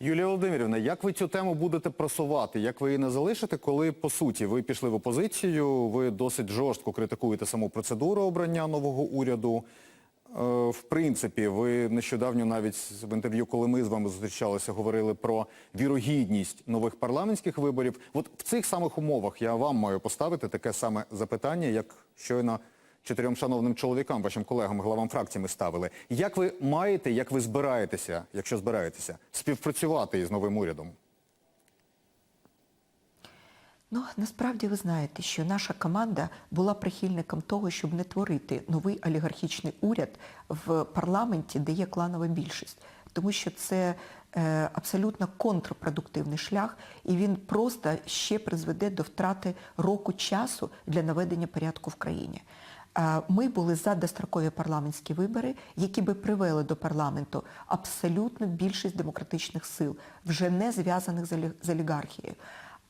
Юлія Володимирівна, як ви цю тему будете просувати? Як ви її не залишите, коли по суті ви пішли в опозицію, ви досить жорстко критикуєте саму процедуру обрання нового уряду? Е, В принципі, ви нещодавно навіть в інтерв'ю, коли ми з вами зустрічалися, говорили про вірогідність нових парламентських виборів. От в цих самих умовах я вам маю поставити таке саме запитання, як щойно чотирьом шановним чоловікам, вашим колегам, главам фракції ми ставили. Як ви маєте, як ви збираєтеся, якщо збираєтеся, співпрацювати із новим урядом? Ну, насправді ви знаєте, що наша команда була прихильником того, щоб не творити новий олігархічний уряд в парламенті, де є кланова більшість. Тому що це е, абсолютно контрпродуктивний шлях, і він просто ще призведе до втрати року часу для наведення порядку в країні. Ми були за дострокові парламентські вибори, які би привели до парламенту абсолютно більшість демократичних сил, вже не зв'язаних з олігархією.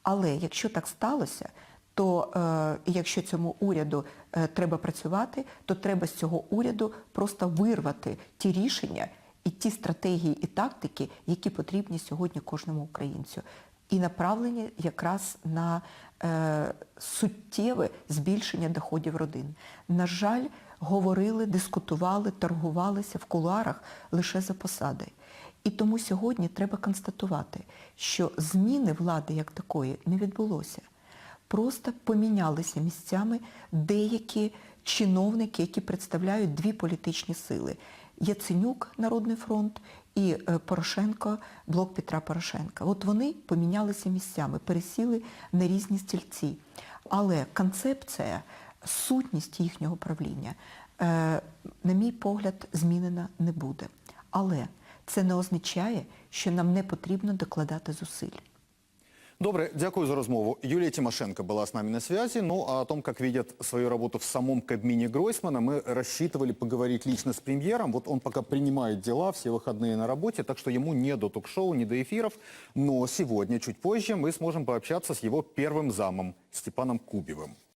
Але якщо так сталося, то е, якщо цьому уряду е, треба працювати, то треба з цього уряду просто вирвати ті рішення і ті стратегії і тактики, які потрібні сьогодні кожному українцю, і направлені якраз на е, суттєве збільшення доходів родин. На жаль, говорили, дискутували, торгувалися в кулуарах лише за посади. І тому сьогодні треба констатувати, що зміни влади як такої не відбулося. Просто помінялися місцями деякі чиновники, які представляють дві політичні сили. Яценюк, Народний фронт, і е, Порошенко, блок Петра Порошенка. От вони помінялися місцями, пересіли на різні стільці. Але концепція, сутність їхнього правління, е, на мій погляд, змінена не буде. Але це не означає, що нам не потрібно докладати зусиль. Добре, дякую за розмову. Юлия Тимошенко была с нами на связи. Ну, а о том, как видят свою работу в самом Кабмине Гройсмана, мы рассчитывали поговорить лично с премьером. Вот он пока принимает дела, все выходные на работе, так что ему не до ток-шоу, не до эфиров. Но сегодня, чуть позже, мы сможем пообщаться с его первым замом Степаном Кубевым.